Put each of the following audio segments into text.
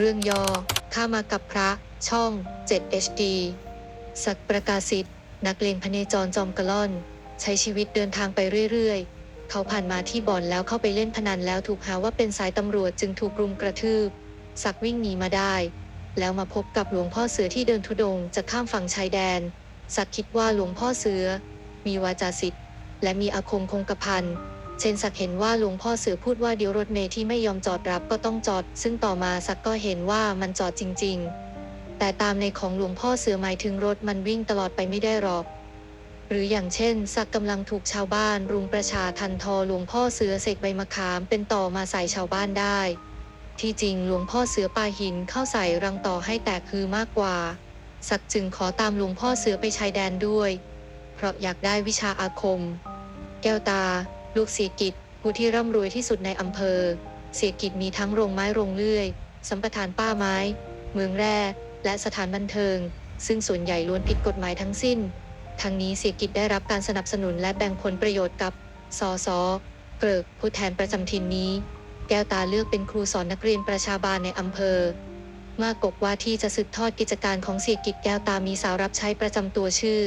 เรื่องย่อ ข้ามากับพระ ช่อง 7 HD สักประกาศิษย์นักเลงพเนจรจอมกระล่อน ใช้ชีวิตเดินทางไปเรื่อยๆ เขาผ่านมาที่บ่อนแล้วเข้าไปเล่นพนันแล้วถูกหาว่าเป็นสายตำรวจจึงถูกรุมกระทืบสักวิ่งหนีมาได้ แล้วมาพบกับหลวงพ่อเสือที่เดินทุดงจะข้ามฝั่งชายแดนสักคิดว่าหลวงพ่อเสือ มีวาจาสิทธิ์และมีอาคมคงกระพัน เชนสักเห็นว่าหลวงพ่อเสือพูดว่าเดี๋ยวรถเมล์ที่ไม่ยอมจอดรับก็ต้องจอด ซึ่งต่อมาสักก็เห็นว่ามันจอดจริง ๆ แต่ตามในของหลวงพ่อเสือหมายถึงรถมันวิ่งตลอดไปไม่ได้หรอก หรืออย่างเช่นสักกำลังถูกชาวบ้าน รุมประชาทันทอหลวงพ่อเสือเสกใบมะขามเป็นต่อมาใส่ชาวบ้านได้ ที่จริงหลวงพ่อเสือปาหินเข้าใส่รังต่อให้แตกคือมากกว่าสักจึงขอตามหลวงพ่อเสือไปชายแดนด้วย เพราะอยากได้วิชาอาคม แก้วตา ลูกเสียกิจผู้ที่ร่ำรวยที่สุดในอำเภอ เสียกิจมีทั้งโรงไม้โรงเลื่อย สัมปทานป้าไม้ เมืองแร่และสถานบันเทิง ซึ่งส่วนใหญ่ล้วนผิดกฎหมายทั้งสิ้น ทั้งนี้เสียกิจได้รับการสนับสนุนและแบ่งผลประโยชน์กับสสเกริกผู้แทนประจำถิ่นนี้ แก้วตาเลือกเป็นครูสอนนักเรียนประชาบาลในอำเภอ มากกว่าที่จะสืบทอดกิจการของเสียกิจแก้วตามีสาวรับใช้ประจำตัวชื่อ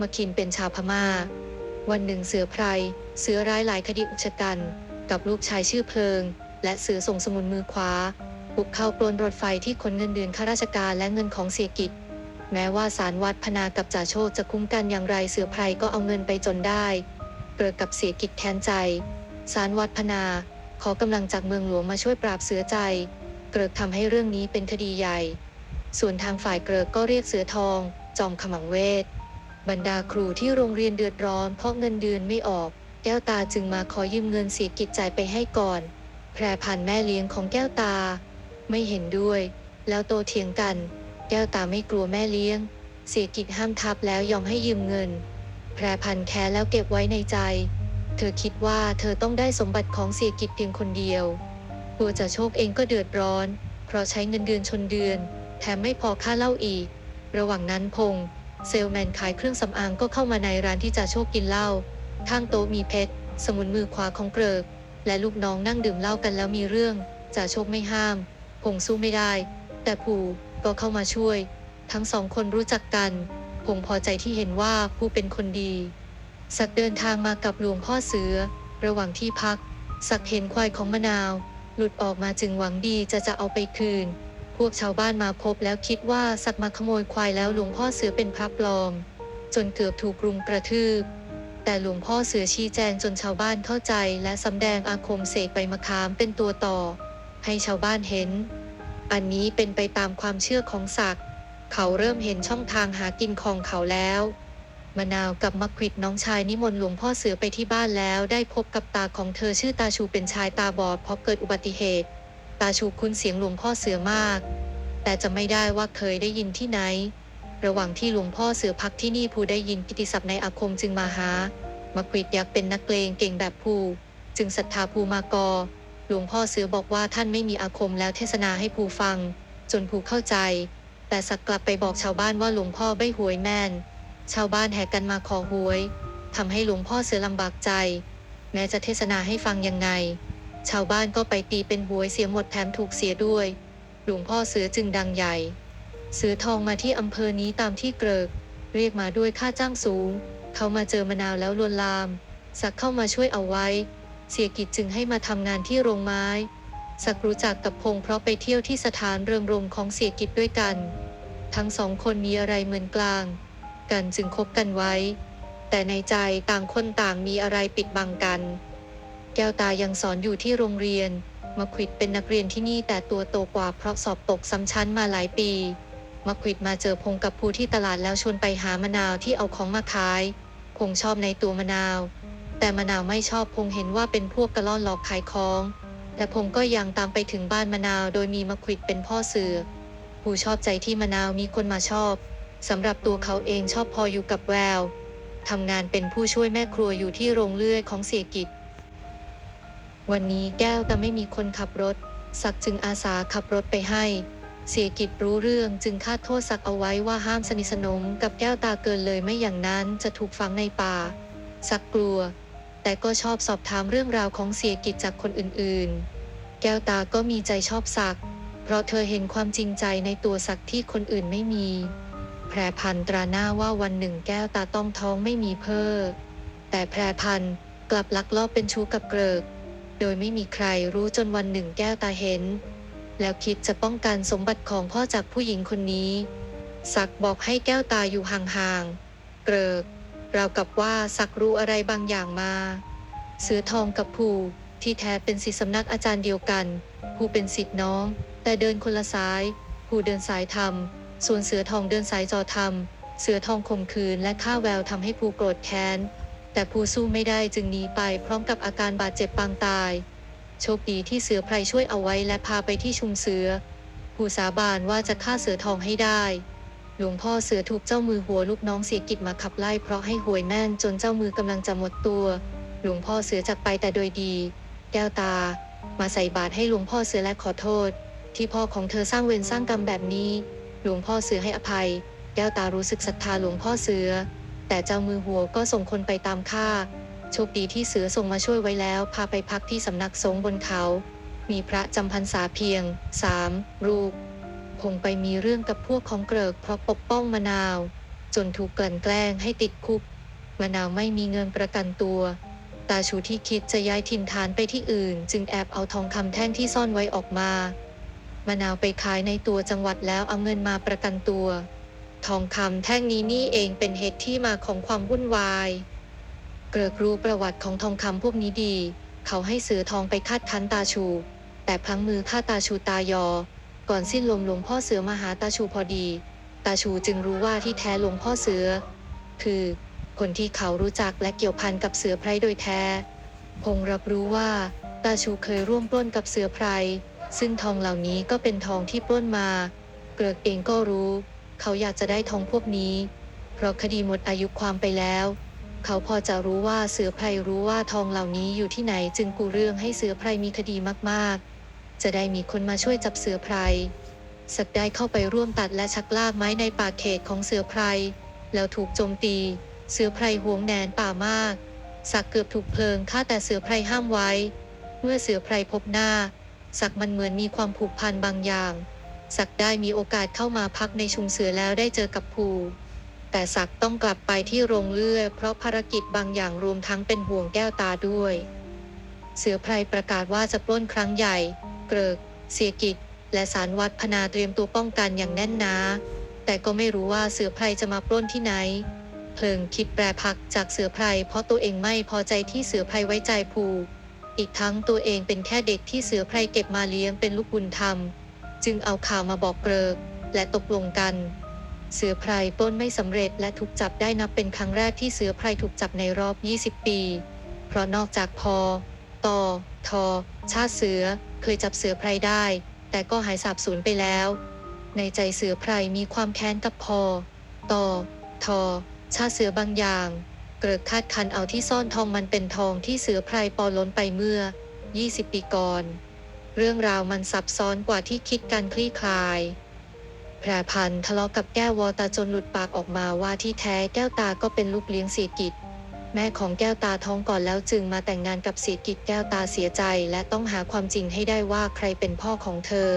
มคินเป็นชาวพม่า วันหนึ่งเสือไพร เสือร้ายหลายคดีอุกชะกัน กับลูกชายชื่อเพลิง และเสือส่งสมุนมือขวาบุกเข้าปล้นรถไฟที่ขนเงินเดือนข้าราชการและเงินของเสียกิจ แม้ว่าสารวัดพนากับจ่าโชคจะคุ้มกันอย่างไรเสือไพรก็เอาเงินไปจนได้เกิดกับเสียกิจแค้นใจ สารวัดพนา ขอกำลังจากเมืองหลวงมาช่วยปราบเสือใจ เกริกทำให้เรื่องนี้เป็นคดีใหญ่ ส่วนทางฝ่ายเกริกก็เรียกเสือทอง จอมขมังเวทบรรดาครูที่โรงเรียนเดือดร้อนเพราะเงินเดือนไม่ออก แก้วตาจึงมาขอยืมเงินเสียกิจจ่ายไปให้ก่อน แพรพันแม่เลี้ยงของแก้วตา ไม่เห็นด้วย แล้วโตเถียงกัน แก้วตาไม่กลัวแม่เลี้ยงเสียกิจห้ามทับแล้วยอมให้ยืมเงิน แพรพันแค้แล้วเก็บไว้ในใจ เธอคิดว่าเธอต้องได้สมบัติของเสียกิจเพียงคนเดียว ตัวจ่าโชคเองก็เดือดร้อน เพราะใช้เงินเดือนชนเดือน แถมไม่พอค่าเหล้าอีก ระหว่างนั้นพงษ์เซลแมนขายเครื่องสำอางก็เข้ามาในร้านที่จ่าโชคกินเหล้า ข้างโต๊ะมีเพชร สมุนมือขวาของเกริก และลูกน้องนั่งดื่มเหล้ากันแล้วมีเรื่องจ่าโชคไม่ห้าม พงษ์สู้ไม่ได้ แต่ผูก็เข้ามาช่วย ทั้งสองคนรู้จักกัน พงษ์พอใจที่เห็นว่าผู้เป็นคนดี สักเดินทางมากับหลวงพ่อเสือ ระหว่างที่พัก สักเห็นควายของมะนาว หลุดออกมาจึงหวังดีจะจะเอาไปคืน พวกชาวบ้านมาพบแล้วคิดว่าสักมาขโมยควายแล้วหลวงพ่อเสือเป็นพระปลอม จนเกือบถูกรุมกระทืบ แต่หลวงพ่อเสือชี้แจงจนชาวบ้านเข้าใจและสำแดงอาคมเสกใบมะขามเป็นตัวต่อ ให้ชาวบ้านเห็น อันนี้เป็นไปตามความเชื่อของศักดิ์เขาเริ่มเห็นช่องทางหากินของเขาแล้วมะนาวกับมักควิดน้องชายนิมนต์หลวงพ่อเสือไปที่บ้านแล้วได้พบกับตาของเธอชื่อตาชูเป็นชายตาบอดเพราะเกิดอุบัติเหตุ ตาชูคุ้นเสียงหลวงพ่อเสือมาก แต่จะไม่ได้ว่าเคยได้ยินที่ไหน ระหว่างที่หลวงพ่อเสือพักที่นี่ผู้ได้ยินกิติศัพท์ในอาคมจึงมาหามักควิดอยากเป็นนักเลงเก่งแบบภูจึงศรัทธาภูมากอ หลวงพ่อเสือบอกว่าท่านไม่มีอาคมแล้วเทศนาให้ภูฟัง จนภูเข้าใจ แต่สักกลับไปบอกชาวบ้านว่าหลวงพ่อใบหวยแม่น ชาวบ้านแห่กันมาขอหวยทำให้หลวงพ่อเสือลำบากใจ แม้จะเทศนาให้ฟังยังไง ชาวบ้านก็ไปตีเป็นหวยเสียหมดแถมถูกเสียด้วย หลวงพ่อเสือจึงดังใหญ่ เสือทองมาที่อำเภอนี้ตามที่เกริก เรียกมาด้วยค่าจ้างสูง เขามาเจอมะนาวแล้วลวนลาม สักเข้ามาช่วยเอาไว้ เสียกิจจึงให้มาทำงานที่โรงไม้ สักรู้จักกับพงเพราะไปเที่ยวที่สถานเริงรมของเสียกิจด้วยกัน ทั้งสองคนมีอะไรเหมือนกลาง กันจึงคบกันไว้ แต่ในใจต่างคนต่างมีอะไรปิดบังกัน แก้วตายังสอนอยู่ที่โรงเรียนมาควิดเป็นนักเรียนที่นี่แต่ตัวโตกว่าเพราะสอบตกซ้ำชั้นมาหลายปี มาควิดมาเจอพงกับภูที่ตลาดแล้วชวนไปหามะนาวที่เอาของมาขาย พงชอบในตัวมะนาว แต่มะนาวไม่ชอบพงเห็นว่าเป็นพวกกระล่อนหลอกขายของแต่พงก็ยังตามไปถึงบ้านมะนาวโดยมีมะควิดเป็นพ่อเสือภูชอบใจที่มะนาวมีคนมาชอบสำหรับตัวเขาเองชอบพออยู่กับแววทำงานเป็นผู้ช่วยแม่ครัวอยู่ที่โรงเลื่อยของเสียกิจ วันนี้แก้วแต่ไม่มีคนขับรถศักจึงอาสาขับรถไปให้ เสียกิจรู้เรื่องจึงคาดโทษศักเอาไว้ว่าห้ามสนิทสนมกับแก้วตาเกินเลยไม่อย่างนั้นจะถูกฝังในป่าศักกลัว แต่ก็ชอบสอบถามเรื่องราวของเสียกิจจากคนอื่นๆ แก้วตาก็มีใจชอบศัก เพราะเธอเห็นความจริงใจในตัวศักที่คนอื่นไม่มี แพรพันตราหน้าว่าวันหนึ่งแก้วตาต้องท้องไม่มีเพอแต่แพรพันกลับลักลอบเป็นชู้กับเกริก โดยไม่มีใครรู้จนวันหนึ่งแก้วตาเห็น แล้วคิดจะป้องกันสมบัติของพ่อจากผู้หญิงคนนี้ ศักบอกให้แก้วตาอยู่ห่างๆ เกริกราวกับว่าศักรู้อะไรบางอย่างมา เสือทองกับภูที่แท้เป็นศิษย์สำนักอาจารย์เดียวกัน ภูเป็นศิษย์น้อง แต่เดินคนละสาย ภูเดินสายธรรม ส่วนเสือทองเดินสายจอธรรม เสือทองข่มขืนและฆ่าแววทำให้ภูโกรธแค้น แต่ภูสู้ไม่ได้จึงหนีไปพร้อมกับอาการบาดเจ็บปางตาย โชคดีที่เสือไพรช่วยเอาไว้และพาไปที่ชุมเสือภูสาบานว่าจะฆ่าเสือทองให้ได้ หลวงพ่อเสือถูกเจ้ามือหัวลูกน้องเสียกิจมาขับไล่เพราะให้หวยแม่นจนเจ้ามือกำลังจะหมดตัว หลวงพ่อเสือจากไปแต่โดยดี แก้วตา มาใส่บาตรให้หลวงพ่อเสือและขอโทษ ที่พ่อของเธอสร้างเวรสร้างกรรมแบบนี้ หลวงพ่อเสือให้อภัย แก้วตารู้สึกศรัทธาหลวงพ่อเสือ แต่เจ้ามือหัวก็ส่งคนไปตามฆ่า โชคดีที่เสือส่งมาช่วยไว้แล้ว พาไปพักที่สำนักสงฆ์บนเขา มีพระจำพรรษาเพียงสามรูปคงไปมีเรื่องกับพวกของเกริกเพราะปกป้องมะนาว จนถูกกลั่นแกล้งให้ติดคุก มะนาวไม่มีเงินประกันตัว ตาชูที่คิดจะย้ายถิ่นฐานไปที่อื่น จึงแอบเอาทองคำแท่งที่ซ่อนไว้ออกมามะนาวไปขายในตัวจังหวัดแล้วเอาเงินมาประกันตัว ทองคำแท่งนี้นี่เองเป็นเหตุที่มาของความวุ่นวาย เกริกรู้ประวัติของทองคำพวกนี้ดี เขาให้เสือทองไปคาดคั้นตาชู แต่พลั้งมือฆ่าตาชูตายอ ก่อนสิ้นลมหลวงพ่อเสือมาหาตาชูพอดี ตาชูจึงรู้ว่าที่แท้หลวงพ่อเสือ คือ คนที่เขารู้จักและเกี่ยวพันกับเสือไพรโดยแท้ คงรับรู้ว่า ตาชูเคยร่วมปล้นกับเสือไพร ซึ่งทองเหล่านี้ก็เป็นทองที่ปล้นมา เกริกเองก็รู้ เขาอยากจะได้ทองพวกนี้ เพราะคดีหมดอายุความไปแล้ว เขาพอจะรู้ว่าเสือไพรรู้ว่าทองเหล่านี้อยู่ที่ไหนจึงกูเรื่องให้เสือไพรมีคดีมากๆ จะได้มีคนมาช่วยจับเสือไพรสักได้เข้าไปร่วมตัดและชักลากไม้ในป่าเขตของเสือไพรแล้วถูกโจมตี เสือไพรหวงแดนป่ามาก สักเกือบถูกเพลิงฆ่าแต่เสือไพรห้ามไว้ เมื่อเสือไพรพบหน้า สักมันเหมือนมีความผูกพันบางอย่าง สักได้มีโอกาสเข้ามาพักในชุมเสือแล้วได้เจอกับภู แต่สักต้องกลับไปที่โรงเลือเพราะภารกิจบางอย่างรวมทั้งเป็นห่วงแก้วตาด้วย เสือไพรประกาศว่าจะปล้นครั้งใหญ่ เกริก เสียกิจ และสารวัดพนาเตรียมตัวป้องกันอย่างแน่นหนา แต่ก็ไม่รู้ว่าเสือไพรจะมาปล้นที่ไหน เพลิงคิดแปรพักจากเสือไพรเพราะตัวเองไม่พอใจที่เสือไพรไว้ใจภูอีกทั้งตัวเองเป็นแค่เด็กที่เสือไพรเก็บมาเลี้ยงเป็นลูกบุญธรรม จึงเอาข่าวมาบอกเกริก และตกลงกัน เสือไพรปล้นไม่สำเร็จและถูกจับได้นับเป็นครั้งแรกที่เสือไพรถูกจับในรอบ 20 ปี เพราะนอกจากพอตอทอชาติเสือเคยจับเสือไพรได้ แต่ก็หายสาบสูญไปแล้ว ในใจเสือไพรมีความแค้นกับพอตอทอชาติเสือบางอย่าง เกิดคาดคันเอาที่ซ่อนทองมันเป็นทองที่เสือไพรปอล้นไปเมื่อ 20 ปีก่อน เรื่องราวมันซับซ้อนกว่าที่คิดการคลี่คลาย แพรพันธ์ทะเลาะกับแก้ววอตาจนหลุดปากออกมาว่าที่แท้แก้วตาก็เป็นลูกเลี้ยงเสียกิจ แม่ของแก้วตาท้องก่อนแล้วจึงมาแต่งงานกับเสียกิจแก้วตาเสียใจและต้องหาความจริงให้ได้ว่าใครเป็นพ่อของเธอ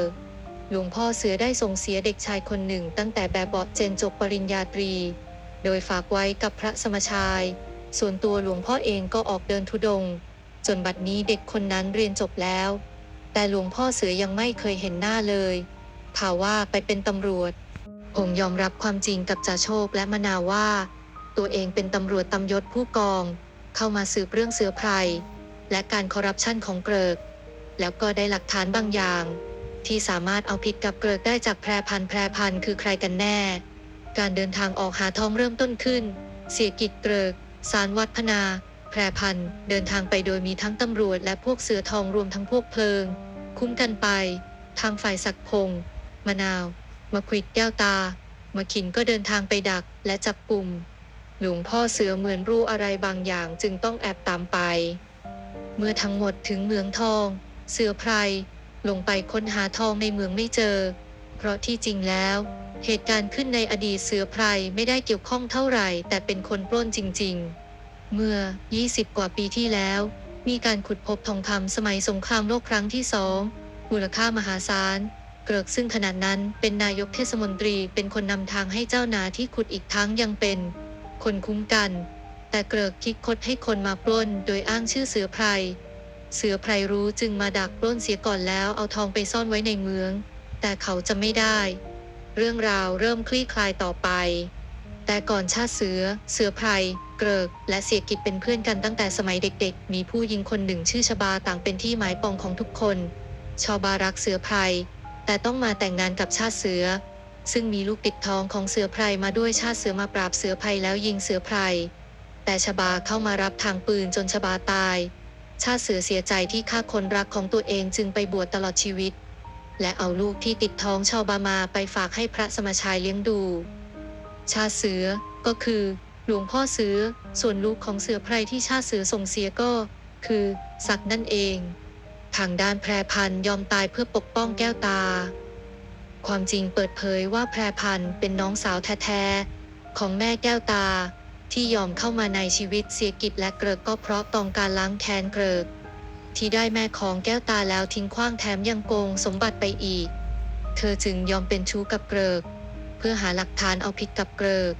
หลวงพ่อเสือได้ส่งเสียเด็กชายคนหนึ่ง ตั้งแต่แบบเบาะเจนจบปริญญาตรี โดยฝากไว้กับพระสมชาย ส่วนตัวหลวงพ่อเองก็ออกเดินทุดง จนบัดนี้เด็กคนนั้นเรียนจบแล้ว แต่หลวงพ่อเสือยังไม่เคยเห็นหน้าเลย ข่าวว่าไปเป็นตำรวจผมยอมรับความจริงกับจ่าโชคและมนาว่า ตัวเองเป็นตำรวจตำยศผู้กอง เข้ามาสืบเรื่องเสือไพรและการคอร์รัปชันของเกริก แล้วก็ได้หลักฐานบางอย่าง ที่สามารถเอาผิดกับเกริกได้จากแพรพันแพรพันคือใครกันแน่ การเดินทางออกหาทองเริ่มต้นขึ้น เสียกิจเกริกสารวัดพนา แพรพันเดินทางไปโดยมีทั้งตำรวจและพวกเสือทองรวมทั้งพวกเพลิง คุ้มกันไป ทางฝ่ายศักพงษ์ มะนาว มาควิดแก้วตา มาขินก็เดินทางไปดักและจับกลุ่ม หลวงพ่อเสือเหมือนรู้อะไรบางอย่างจึงต้องแอบตามไป เมื่อทั้งหมดถึงเมืองทอง เสือไพรลงไปค้นหาทองในเมืองไม่เจอ เพราะที่จริงแล้ว เหตุการณ์ขึ้นในอดีตเสือไพรไม่ได้เกี่ยวข้องเท่าไหร่ แต่เป็นคนปล้นจริง ๆ เมื่อ 20 กว่าปีที่แล้ว มีการขุดพบทองคำสมัยสงครามโลกครั้งที่สองมูลค่ามหาศาล เกริกซึ่งขณะนั้นเป็นนายกเทศมนตรีเป็นคนนำทางให้เจ้านาที่ขุดอีกทั้งยังเป็น คนคุ้มกัน แต่เกริกคิดคดให้คนมาปล้น โดยอ้างชื่อเสือไพรเสือไพรรู้จึงมาดักปล้นเสียก่อนแล้วเอาทองไปซ่อนไว้ในเมือง แต่เขาจะไม่ได้ เรื่องราวเริ่มคลี่คลายต่อไป แต่ก่อนชาติเสือ เสือไพรเกริก และเสียกิจเป็นเพื่อนกันตั้งแต่สมัยเด็กๆ มีผู้หญิงคนหนึ่งชื่อชบาต่างเป็นที่หมายปองของทุกคนชาวบารักเสือไพร แต่ต้องมาแต่งงานกับชาติเสือ ซึ่งมีลูกติดท้องของเสือไพรมาด้วยชาติเสือมาปราบเสือไพรแล้วยิงเสือไพรแต่ชบาเข้ามารับทางปืนจนชบาตาย ชาติเสือเสียใจที่ฆ่าคนรักของตัวเองจึงไปบวชตลอดชีวิต และเอาลูกที่ติดท้องชาวบามาไปฝากให้พระสมชายเลี้ยงดู ชาติเสือก็คือ หลวงพ่อเสือ ส่วนลูกของเสือไพรที่ชาติเสือส่งเสียก็ คือ ศักนั่นเอง ทางด้านแพรพันยอมตายเพื่อปกป้องแก้วตา ความจริงเปิดเผยว่าแพรพันเป็นน้องสาวแท้ๆของแม่แก้วตา ที่ยอมเข้ามาในชีวิตเสียกิจและเกริกก็เพราะต้องการล้างแค้นเกริก ที่ได้แม่ของแก้วตาแล้วทิ้งขว้างแถมยังโกงสมบัติไปอีก เธอจึงยอมเป็นชู้กับเกริก เพื่อหาหลักฐานเอาผิดกับเกริก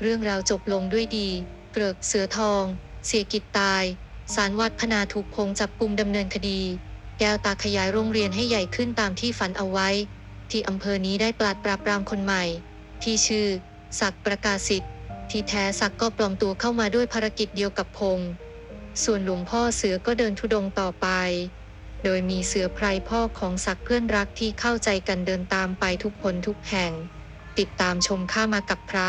เรื่องราวจบลงด้วยดี เกริกเสือทอง เสียกิจตายสารวัดพนาถูกพงจับกุมดำเนินคดี แก้วตาขยายโรงเรียนให้ใหญ่ขึ้นตามที่ฝันเอาไว้ ที่อำเภอนี้ได้ปราดปราบปรามคนใหม่ ที่ชื่อ ศักดิ์ประกาศสิทธิ์ที่แท้ศักดิ์ก็ปลอมตัวเข้ามาด้วยภารกิจเดียวกับพงษ์ส่วนหลวงพ่อเสือก็เดินทุดงต่อไป โดยมีเสือไพรพ่อของศักดิ์เพื่อนรักที่เข้าใจกันเดินตามไปทุกคนทุกแห่ง ติดตามชมข้ามากับพระ